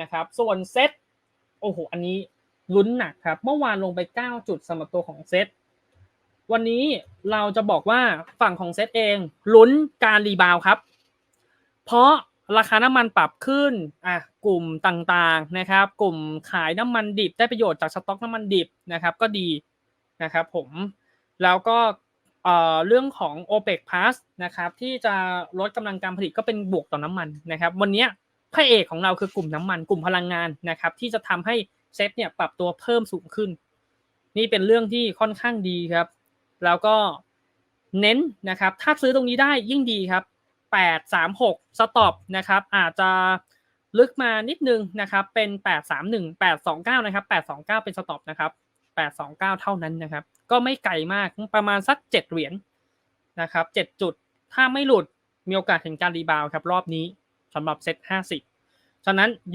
นะครับ ส่วนเซตโอ้โห อันนี้ลุ้นหนักครับ เมื่อวานลงไป 9 จุดสำหรับตัวของเซต วันนี้เราจะบอกว่าฝั่งของเซตเองลุ้นการรีบาวครับ เพราะราคาน้ำมันปรับขึ้น อะ กลุ่มต่างๆนะครับ กลุ่มขายน้ำมันดิบได้ประโยชน์จากสต็อกน้ำมันดิบนะครับ ก็ดีนะครับผม แล้วก็เอ่อเรื่องของ OPEC Plus นะครับที่จะลดกำลังการผลิตก็เป็นบวกต่อน้ำมันนะครับ วันนี้ พระเอกของเราคือกลุ่มน้ำมันกลุ่มพลังงานนะครับ ที่จะทำให้เซตเนี่ยปรับตัวเพิ่มสูงขึ้น นี่เป็นเรื่องที่ค่อนข้างดีครับ แล้วก็เน้นนะครับ ถ้าซื้อตรงนี้ได้ยิ่งดีครับ 8 3 6 สต็อปนะครับ อาจจะลึกมานิดนึงนะครับ เป็น 8 3 1 8 2 9 นะครับ 8 2 9 เป็นสต็อปนะครับ 8 2 9 เท่านั้นนะครับ ก็ไม่ไกลมากประมาณสัก 7 เหรียญนะครับ 7 จุด ถ้าไม่หลุดมีโอกาสเห็นการรีบาวครับรอบนี้ สำหรับเซต50ฉะนั้นอยู่